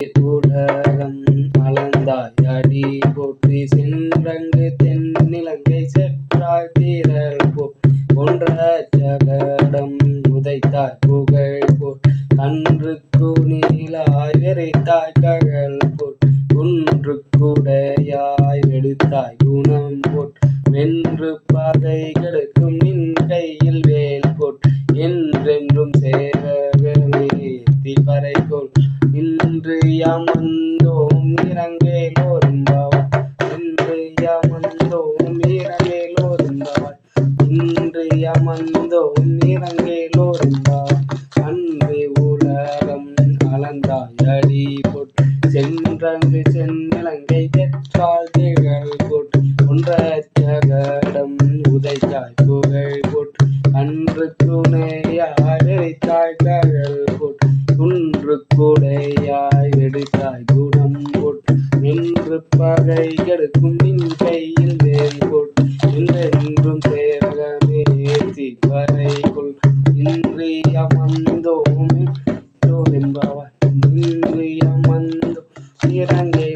உலகம் அளந்தாய். அடி போற்றி சென்றங்கு தென்னிலங்கை செற்றாய் தீரல் போ ஒன்ற சகடம் உதைத்தாய். புகழ் போல். அன்றுக்கு நீலாய் விரைத்தாய். கழல் போல். குன்றுக்குடையாய் வெடுத்தாய் குணம் போல். வென்று பகை கெடுக்கும் நின் கையில் வேல் போல். என்றென்றும் சேவகமே திப்பறைகோள் இன்று யமந்தோம் இறங்கேலோரும்பாவாய் இன்று யமந்தோம் இறங்கேலோரும்பாவாய் இன்று யமந்தோம் இறங்கேலோரும்பாவாய் அன்று உலகம் அளந்தாய் அடி போட் சென்றங்கு சென்னிலங்கை தெற்றால் திகழ் போட்டு ஒன்ற சகடம் உதைத்தாய் புகழ் போட்டு அன்று துணையாய் வெறித்தாய் தாய் குணம் போட்டு நின்று பகை கெடுக்கும் நின் கையில் வேறு போட்டு என்றென்றும் தேரகமே திவரைக்குள் இன்றி அமர்ந்தோம். என்பவர். இன்றி அமர்ந்தோம். இறங்கே